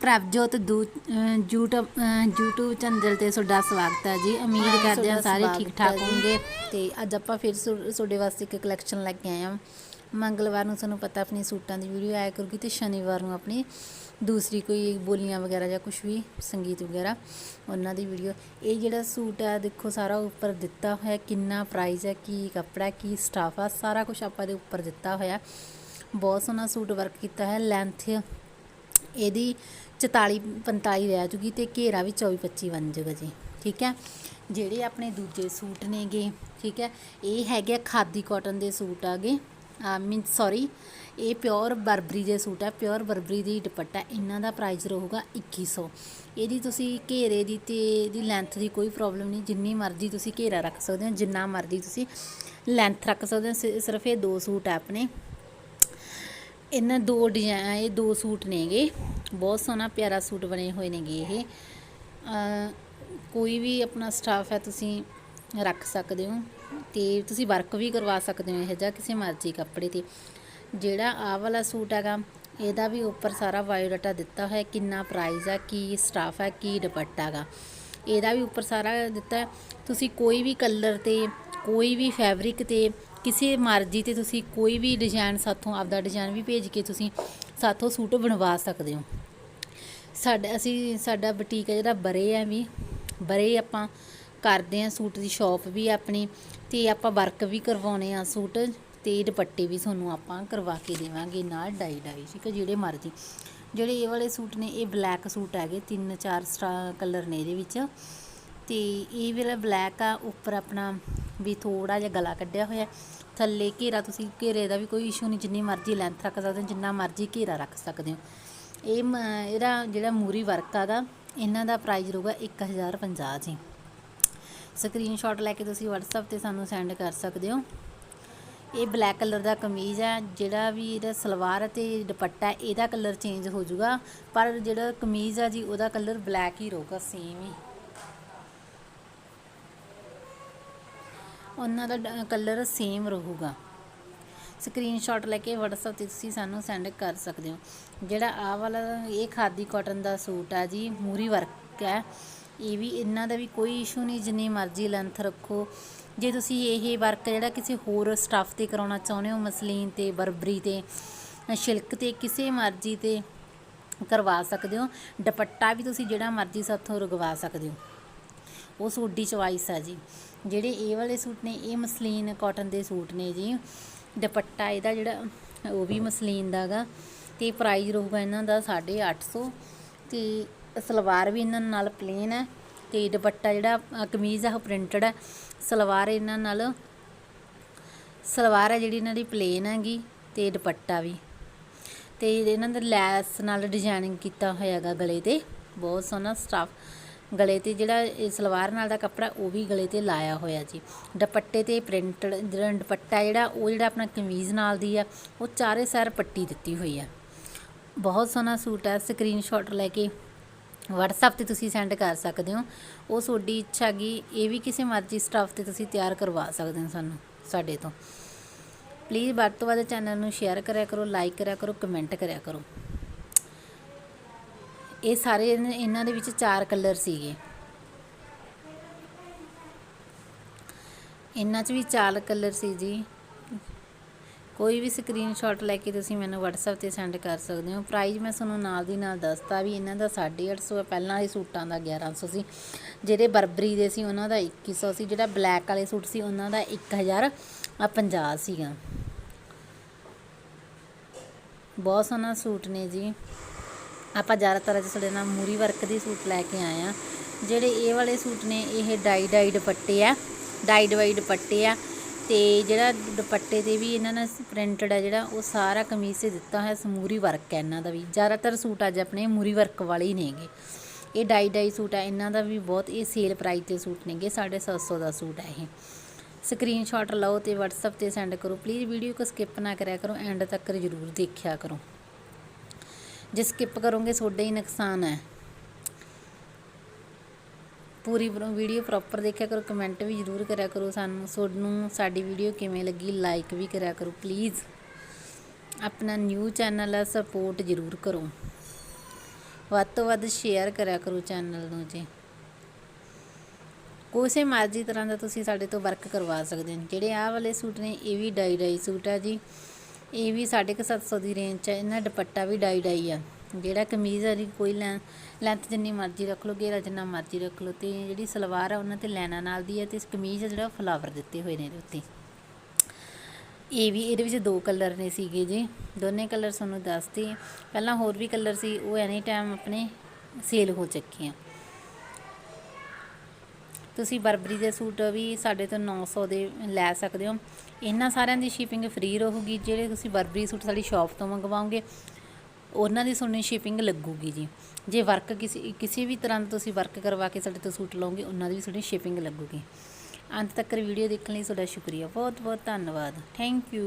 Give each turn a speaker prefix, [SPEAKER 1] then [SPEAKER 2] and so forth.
[SPEAKER 1] ਪ੍ਰਭਜੋਤ ਅਹ YouTube channel ਤੇ ਤੁਹਾਡਾ ਸਵਾਗਤ ਹੈ ਜੀ। ਉਮੀਦ ਕਰਦੇ ਹਾਂ ਸਾਰੇ ਠੀਕ ਠਾਕ ਹੋਣਗੇ। ਤੇ ਅੱਜ ਆਪਾਂ ਫਿਰ ਤੁਹਾਡੇ ਵਾਸਤੇ ਇੱਕ ਕਲੈਕਸ਼ਨ ਲੈ ਕੇ ਆਏ ਹਾਂ। ਮੰਗਲਵਾਰ ਨੂੰ ਤੁਹਾਨੂੰ ਪਤਾ ਆਪਣੀ ਸੂਟਾਂ ਦੀ ਵੀਡੀਓ ਆਇਆ ਕਰੂਗੀ ਤੇ ਸ਼ਨੀਵਾਰ ਨੂੰ ਆਪਣੀ ਦੂਸਰੀ ਕੋਈ ਬੋਲੀਆਂ ਵਗੈਰਾ ਜਾਂ ਕੁਝ ਵੀ ਸੰਗੀਤ ਵਗੈਰਾ ਉਹਨਾਂ ਦੀ ਵੀਡੀਓ ਇਹ ਜਿਹੜਾ ਸੂਟ ਹੈ ਦੇਖੋ ਸਾਰਾ ਉੱਪਰ ਦਿੱਤਾ ਹੋਇਆ ਕਿੰਨਾ ਪ੍ਰਾਈਸ ਹੈ ਕੀ ਕੱਪੜਾ ਕੀ ਸਟਾਫ ਆ ਸਾਰਾ ਕੁਝ ਆਪਾਂ ਦੇ ਉੱਪਰ ਦਿੱਤਾ ਹੋਇਆ। ਬਹੁਤ ਸੋਹਣਾ ਸੂਟ ਵਰਕ ਕੀਤਾ ਹੈ ਲੈਂਥ ਇਹਦੀ 44 45 ਰਹਿ ਜੂਗੀ ਤੇ ਘੇਰਾ ਵੀ 24 25 ਬਣ ਜੂਗਾ ਜੀ, ਠੀਕ ਹੈ? ਜਿਹੜੇ ਆਪਣੇ ਦੂਜੇ ਸੂਟ ਨੇਗੇ, ਠੀਕ ਹੈ? ਇਹ ਹੈਗੇ ਆ ਖਾਦੀ ਕਾਟਨ ਦੇ ਸੂਟ ਆਗੇ ਮੀਨ ਸੌਰੀ ਇਹ ਪਿਓਰ ਬਰਬਰੀ ਦੇ ਸੂਟ ਹੈ ਪਿਓਰ ਬਰਬਰੀ ਦੀ ਦੁਪੱਟਾ, ਇਹਨਾਂ ਦਾ ਪ੍ਰਾਈਸ ਰਹੂਗਾ 2100 ਇਹਦੀ ਤੁਸੀਂ ਘੇਰੇ ਦੀ ਤੇ ਇਹਦੀ ਲੈਂਥ ਦੀ ਕੋਈ ਪ੍ਰੋਬਲਮ ਨਹੀਂ, ਜਿੰਨੀ ਮਰਜ਼ੀ ਤੁਸੀਂ ਘੇਰਾ ਰੱਖ ਸਕਦੇ ਹੋ, ਜਿੰਨਾ ਮਰਜ਼ੀ ਤੁਸੀਂ ਲੈਂਥ ਰੱਖ ਸਕਦੇ ਹੋ, ਸਿ- ਸਿਰਫ ਇਹ ਦੋ ਸੂਟ ਹੈ ਆਪਣੇ। ਇਹਨਾਂ ਦੋ ਡਿਜ਼ਾਈਨ ਇਹ ਦੋ ਸੂਟ ਨੇਗੇ। ਬਹੁਤ ਸੋਹਣਾ ਪਿਆਰਾ ਸੂਟ ਬਣੇ ਹੋਏ ਨੇਗੇ ਇਹ। ਕੋਈ ਵੀ ਆਪਣਾ ਸਟਾਫ ਹੈ, ਤੁਸੀਂ ਰੱਖ ਸਕਦੇ ਹੋ ਤੇ ਤੁਸੀਂ ਵਰਕ ਵੀ ਕਰਵਾ ਸਕਦੇ ਹੋ, ਇਹ ਜਾਂ ਕਿਸੇ ਮਰਜ਼ੀ ਕੱਪੜੇ ਤੇ। ਜਿਹੜਾ ਆਹ ਵਾਲਾ ਸੂਟ ਹੈਗਾ, ਇਹਦਾ ਵੀ ਉੱਪਰ ਸਾਰਾ ਬਾਇਓਡਾਟਾ ਦਿੱਤਾ ਹੋਇਆ, ਕਿੰਨਾ ਪ੍ਰਾਈਸ ਹੈ, ਕੀ ਸਟਾਫ ਹੈ, ਕੀ ਦੁਪੱਟਾ ਹੈਗਾ। ਇਹਦਾ ਵੀ ਉੱਪਰ ਸਾਰਾ ਦਿੱਤਾ ਤੁਸੀਂ ਕੋਈ ਵੀ ਕਲਰ ਤੇ, ਕੋਈ ਵੀ ਫੈਬਰਿਕ ਤੇ ਕਿਸੇ ਮਰਜ਼ੀ ਤੇ ਤੁਸੀਂ ਕੋਈ ਵੀ ਡਿਜ਼ਾਈਨ ਸਾਥੋਂ ਆਪਦਾ ਡਿਜ਼ਾਈਨ ਵੀ ਭੇਜ ਕੇ ਤੁਸੀਂ ਸਾਥੋਂ ਸੂਟ ਬਣਵਾ ਸਕਦੇ ਹੋ। ਸਾਡਾ, ਅਸੀਂ, ਸਾਡਾ ਬੁਟੀਕ ਹੈ ਜਿਹੜਾ ਬਰੇ ਹੈ ਵੀ, ਬਰੇ ਆਪਾਂ ਕਰਦੇ ਆ ਸੂਟ ਦੀ ਸ਼ਾਪ ਵੀ ਆਪਣੀ ਤੇ ਆਪਾਂ ਵਰਕ ਵੀ ਕਰਵਾਉਨੇ ਆ ਸੂਟ ਤੇ ਦੁਪੱਟੇ ਵੀ ਤੁਹਾਨੂੰ ਆਪਾਂ ਕਰਵਾ ਕੇ ਦੇਵਾਂਗੇ ਨਾਲ ਡਾਈ ਡਾਈ ਠੀਕ ਹੈ ਜਿਹੜੇ ਮਰਜ਼ੀ। ਜਿਹੜੇ ਇਹ ਵਾਲੇ ਸੂਟ ਨੇ, ਇਹ ਬਲੈਕ ਸੂਟ ਹੈਗੇ ਤਿੰਨ ਚਾਰ ਸਟਾ ਕਲਰ ਨੇ ਇਹਦੇ ਵਿੱਚ। ਤੇ ਇਹ ਵਾਲਾ ਬਲੈਕ ਆ, ਉੱਪਰ ਆਪਣਾ ਵੀ ਥੋੜਾ ਜਿਹਾ ਗਲਾ ਕੱਢਿਆ ਹੋਇਆ ਥੱਲੇ ਘੇਰਾ ਤੁਸੀਂ, ਘੇਰੇ ਦਾ ਵੀ ਕੋਈ ਇਸ਼ੂ ਨਹੀਂ, ਜਿੰਨੀ ਮਰਜ਼ੀ ਲੈਂਥ ਰੱਖ ਸਕਦੇ ਹੋ, ਜਿੰਨਾ ਮਰਜ਼ੀ ਘੇਰਾ ਰੱਖ ਸਕਦੇ ਹੋ। ਇਹ ਮ- ਇਹਦਾ ਜਿਹੜਾ ਮੂਰੀ ਵਰਕ ਆਗਾ ਇਹਨਾਂ ਦਾ ਪ੍ਰਾਈਸ ਰਹੂਗਾ 1050 ਜੀ। ਸਕਰੀਨਸ਼ਾਟ ਲੈ ਕੇ ਤੁਸੀਂ WhatsApp ਤੇ ਸਾਨੂੰ ਸੈਂਡ ਕਰ ਸਕਦੇ ਹੋ। ਇਹ ਬਲੈਕ ਕਲਰ ਦਾ ਕਮੀਜ਼ ਹੈ, ਜਿਹੜਾ ਵੀ ਇਹਦਾ ਸਲਵਾਰ ਅਤੇ ਦੁਪੱਟਾ, ਇਹਦਾ ਕਲਰ ਚੇਂਜ ਹੋ ਜਾਊਗਾ ਪਰ ਜਿਹੜਾ ਕਮੀਜ਼ ਆ ਜੀ, ਉਹਦਾ ਕਲਰ ਬਲੈਕ ਹੀ ਰਹੂਗਾ ਸੇਮ ਹੀ। ਉਹਨਾਂ ਦਾ ਕਲਰ ਸੇਮ ਰਹੂਗਾ। ਸਕਰੀਨਸ਼ਾਟ ਲੈ ਕੇ WhatsApp ਤੇ ਤੁਸੀਂ ਸਾਨੂੰ ਸੈਂਡ ਕਰ ਸਕਦੇ ਹੋ। ਜਿਹੜਾ ਆ ਵਾਲਾ, ਇਹ ਖਾਦੀ ਕਾਟਨ ਦਾ ਸੂਟ ਆ ਜੀ, ਮੂਰੀ ਵਰਕ ਹੈ। ਇਹ ਵੀ, ਇਹਨਾਂ ਦਾ ਵੀ ਕੋਈ ਇਸ਼ੂ ਨਹੀਂ, ਜਿੰਨੀ ਮਰਜ਼ੀ ਲੈਂਥ ਰੱਖੋ। ਜੇ ਤੁਸੀਂ ਇਹ ਵਰਕ ਜਿਹੜਾ ਕਿਸੇ ਹੋਰ ਸਟਾਫ ਤੇ ਕਰਾਉਣਾ ਚਾਹੁੰਦੇ ਹੋ, ਮਸਲੀਨ ਤੇ, ਬਰਬਰੀ ਤੇ, ਸ਼ਿਲਕ ਤੇ, ਕਿਸੇ ਮਰਜ਼ੀ ਤੇ ਕਰਵਾ ਸਕਦੇ ਹੋ। ਦੁਪੱਟਾ ਵੀ ਤੁਸੀਂ ਜਿਹੜਾ ਮਰਜ਼ੀ ਸਾਥੋਂ ਰਗਵਾ ਸਕਦੇ ਹੋ। ਉਹ ਸੂਟ ਦੀ ਚੁਆਇਸ ਆ ਜੀ। ਜਿਹੜੇ ਇਹ ਵਾਲੇ ਸੂਟ ਨੇ, ਇਹ ਮਸਲੀਨ ਕਾਟਨ ਦੇ ਸੂਟ ਨੇ ਜੀ। ਦੁਪੱਟਾ ਇਹਦਾ ਜਿਹੜਾ, ਉਹ ਵੀ ਮਸਲੀਨ ਦਾ ਗਾ। ਤੇ ਪ੍ਰਾਈਸ ਰਹੂਗਾ ਇਹਨਾਂ ਦਾ 850 ਤੇ ਸਲਵਾਰ ਵੀ ਇਹਨਾਂ ਨਾਲ ਪਲੇਨ ਹੈ। ਤੇ ਦੁਪੱਟਾ ਜਿਹੜਾ ਕਮੀਜ਼ ਆ, ਉਹ ਪ੍ਰਿੰਟਡ ਹੈ। ਸਲਵਾਰ ਇਹਨਾਂ ਨਾਲ, ਸਲਵਾਰ ਹੈ ਜਿਹੜੀ ਇਹਨਾਂ ਦੀ ਪਲੇਨ ਹੈਗੀ। ਤੇ ਦੁਪੱਟਾ ਵੀ। ਤੇ ਇਹਨਾਂ ਦਾ ਲੈਸ ਨਾਲ ਡਿਜ਼ਾਈਨਿੰਗ ਕੀਤਾ ਹੋਇਆ ਹੈਗਾ ਗਲੇ ਤੇ। ਬਹੁਤ ਸੋਹਣਾ ਸਟਾਫ ਗਲੇ ਤੇ ਜਿਹੜਾ ਇਹ ਸਲਵਾਰ ਨਾਲ ਦਾ ਕੱਪੜਾ, ਉਹ ਵੀ ਗਲੇ ਤੇ ਲਾਇਆ ਹੋਇਆ ਜੀ। ਦੁਪੱਟੇ ਤੇ ਪ੍ਰਿੰਟਡ, ਜਿਹੜਾ ਦੁਪੱਟਾ ਜਿਹੜਾ, ਉਹ ਜਿਹੜਾ ਆਪਣਾ ਕਮੀਜ਼ ਨਾਲ ਦੀ ਆ, ਉਹ ਚਾਰੇ ਸਾਰ ਪੱਟੀ ਦਿੱਤੀ ਹੋਈ ਆ। ਬਹੁਤ ਸੋਹਣਾ ਸੂਟ ਆ ਸਕਰੀਨਸ਼ਾਟ ਲੈ ਕੇ WhatsApp ਤੇ ਤੁਸੀਂ ਸੈਂਡ ਕਰ ਸਕਦੇ ਹੋ। ਉਹ ਤੁਹਾਡੀ ਇੱਛਾ ਹੈਗੀ, ਇਹ ਵੀ ਕਿਸੇ ਮਰਜ਼ੀ ਸਟਾਫ ਤੇ ਤੁਸੀਂ ਤਿਆਰ ਕਰਵਾ ਸਕਦੇ ਹੋ ਸਾਨੂੰ, ਸਾਡੇ ਤੋਂ। ਪਲੀਜ਼ ਵੱਧ ਤੋਂ ਵੱਧ ਚੈਨਲ ਨੂੰ ਸ਼ੇਅਰ ਕਰਿਆ ਕਰੋ ਲਾਈਕ ਕਰਿਆ ਕਰੋ ਕਮੈਂਟ ਕਰਿਆ ਕਰੋ। ਇਹ ਸਾਰੇ ਇਹਨਾਂ- ਦੇ ਵਿੱਚ ਚਾਰ ਕਲਰ ਸੀਗੇ। ਇਹਨਾਂ 'ਚ ਵੀ ਚਾਰ ਕਲਰ ਸੀ ਜੀ। ਕੋਈ ਵੀ ਸਕਰੀਨਸ਼ਾਟ ਲੈ ਕੇ ਤੁਸੀਂ ਮੈਨੂੰ WhatsApp ਤੇ ਸੈਂਡ ਕਰ ਸਕਦੇ ਹੋ। ਪ੍ਰਾਈਸ ਮੈਂ ਤੁਹਾਨੂੰ ਨਾਲ ਦੀ ਨਾਲ ਦੱਸਤਾ ਵੀ ਇਹਨਾਂ ਦਾ 850 ਹੈ। ਪਹਿਲਾਂ ਵਾਲੇ ਸੂਟਾਂ ਦਾ 1100 ਸੀ ਜਿਹੜੇ ਬਰਬਰੀ ਦੇ ਸੀ, ਉਹਨਾਂ ਦਾ 2100 ਸੀ ਜਿਹੜਾ ਬਲੈਕ ਵਾਲੇ ਸੂਟ ਸੀ, ਉਹਨਾਂ ਦਾ 1050 ਸੀਗਾ। ਬਹੁਤ ਸੋਹਣਾ ਸੂਟ ਨੇ ਜੀ। ਆਪਾਂ ਜ਼ਿਆਦਾਤਰ ਅੱਜ ਸਾਡੇ ਨਾਲ ਮੂਰੀ ਵਰਕ ਦੇ ਸੂਟ ਲੈ ਕੇ ਆਏ ਆ ਜਿਹੜੇ ਇਹ ਵਾਲੇ ਸੂਟ ਨੇ, ਇਹ ਡਾਈ ਡਾਈ ਦੁਪੱਟੇ ਆ, ਡਾਈ ਡਾਈ ਦੁਪੱਟੇ ਆ ਤੇ ਜਿਹੜਾ ਦੁਪੱਟੇ ਤੇ ਵੀ ਇਹਨਾਂ ਨੇ ਪ੍ਰਿੰਟਡ ਆ ਜਿਹੜਾ, ਉਹ ਸਾਰਾ ਕਮੀਜ਼ ਤੇ ਦਿੱਤਾ ਹੋਇਆ ਸਮੂਰੀ ਵਰਕ ਹੈ ਇਹਨਾਂ ਦਾ ਵੀ। ਜ਼ਿਆਦਾਤਰ ਸੂਟ ਅੱਜ ਆਪਣੇ ਮੂਰੀ ਵਰਕ ਵਾਲੇ ਹੀ ਨੇਗੇ। ਇਹ ਡਾਈ ਡਾਈ ਸੂਟ ਆ, ਇਹਨਾਂ ਦਾ ਵੀ ਬਹੁਤ, ਇਹ ਸੇਲ ਪ੍ਰਾਈਸ ਤੇ ਸੂਟ ਨੇਗੇ 750 ਦਾ ਸੂਟ ਹੈ ਇਹ। ਸਕਰੀਨਸ਼ਾਟ ਲਓ ਤੇ WhatsApp ਤੇ ਸੈਂਡ ਕਰੋ। ਪਲੀਜ਼ ਵੀਡੀਓ ਕੋ ਸਕਿਪ ਨਾ ਕਰਿਆ ਕਰੋ ਐਂਡ ਤੱਕ ਜ਼ਰੂਰ ਦੇਖਿਆ ਕਰੋ। ਜੇ ਸਕਿਪ ਕਰੋਗੇ, ਤੁਹਾਡਾ ਹੀ ਨੁਕਸਾਨ ਹੈ। ਪੂਰੀ ਵੀਡੀਓ ਪ੍ਰੋਪਰ ਦੇਖਿਆ ਕਰੋ ਕਮੈਂਟ ਵੀ ਜ਼ਰੂਰ ਕਰਿਆ ਕਰੋ ਸਾਨੂੰ। ਤੁਹਾਨੂੰ ਸਾਡੀ ਵੀਡੀਓ ਕਿਵੇਂ ਲੱਗੀ ਲਾਈਕ ਵੀ ਕਰਿਆ ਕਰੋ ਪਲੀਜ਼ ਆਪਣਾ ਨਿਊ ਚੈਨਲ ਆ ਸਪੋਰਟ ਜ਼ਰੂਰ ਕਰੋ। ਵੱਧ ਤੋਂ ਵੱਧ ਸ਼ੇਅਰ ਕਰਿਆ ਕਰੋ ਚੈਨਲ ਨੂੰ ਜੀ। ਕਿਸੇ ਮਰਜ਼ੀ ਤਰ੍ਹਾਂ ਦਾ ਤੁਸੀਂ ਸਾਡੇ ਤੋਂ ਵਰਕ ਕਰਵਾ ਸਕਦੇ ਹੋ। ਜਿਹੜੇ ਆਹ ਵਾਲੇ ਸੂਟ ਨੇ, ਇਹ ਵੀ ਡਾਈ ਡਾਈ ਸੂਟ ਆ ਜੀ। ਇਹ ਵੀ 750 ਦੀ ਰੇਂਜ 'ਚ ਹੈ ਇਹਨਾਂ ਦੁਪੱਟਾ ਵੀ ਡਾਈ ਡਾਈ ਆ। ਜਿਹੜਾ ਕਮੀਜ਼ ਆ ਜੀ ਕੋਈ ਲੈਂ ਲੈਂਥ ਜਿੰਨੀ ਮਰਜ਼ੀ ਰੱਖ ਲਓ ਘੇਰਾ ਜਿੰਨਾ ਮਰਜ਼ੀ ਰੱਖ ਲਓ ਤੇ ਜਿਹੜੀ ਸਲਵਾਰ ਆ ਉਹਨਾਂ ਤੇ ਲੈਣਾ ਨਾਲ ਦੀ ਹੈ ਤੇ ਕਮੀਜ਼ ਆ ਜਿਹੜਾ ਫਲਾਵਰ ਦਿੱਤੇ ਹੋਏ ਨੇ ਇਹਦੇ ਉੱਤੇ। ਇਹ ਵੀ, ਇਹਦੇ ਵਿੱਚ ਦੋ ਕਲਰ ਨੇ ਸੀਗੇ ਜੀ। ਦੋਨੇ ਕਲਰ ਤੁਹਾਨੂੰ ਦੱਸਦੇ ਪਹਿਲਾਂ ਹੋਰ ਵੀ ਕਲਰ ਸੀ, ਉਹ ਐਨੀ ਟਾਈਮ ਆਪਣੇ ਸੇਲ ਹੋ ਚੁੱਕੇ ਆ। ਤੁਸੀਂ ਬਰਬਰੀ ਦੇ ਸੂਟ ਵੀ ਸਾਡੇ ਤੋਂ 900 ਦੇ ਲੈ ਸਕਦੇ ਹੋ। ਇਹਨਾਂ ਸਾਰਿਆਂ ਦੀ ਸ਼ਿਪਿੰਗ ਫ੍ਰੀ ਰਹੂਗੀ, ਜਿਹੜੇ ਤੁਸੀਂ ਬਰਬਰੀ ਸੂਟ ਸਾਡੀ ਸ਼ਾਪ ਤੋਂ ਮੰਗਵਾਓਗੇ, ਉਹਨਾਂ ਦੀ ਤੁਹਾਨੂੰ ਸ਼ਿਪਿੰਗ ਲੱਗੂਗੀ ਜੀ। ਜੇ ਵਰਕ ਕਿਸੇ ਕਿਸੇ ਵੀ ਤਰ੍ਹਾਂ ਦਾ ਤੁਸੀਂ ਵਰਕ ਕਰਵਾ ਕੇ ਸਾਡੇ ਤੋਂ ਸੂਟ ਲਓਗੇ, ਉਹਨਾਂ ਦੀ ਵੀ ਤੁਹਾਡੀ ਸ਼ਿਪਿੰਗ ਲੱਗੂਗੀ। ਅੰਤ ਤੱਕ ਵੀਡੀਓ ਦੇਖਣ ਲਈ ਤੁਹਾਡਾ ਸ਼ੁਕਰੀਆ। ਬਹੁਤ ਬਹੁਤ ਧੰਨਵਾਦ। Thank you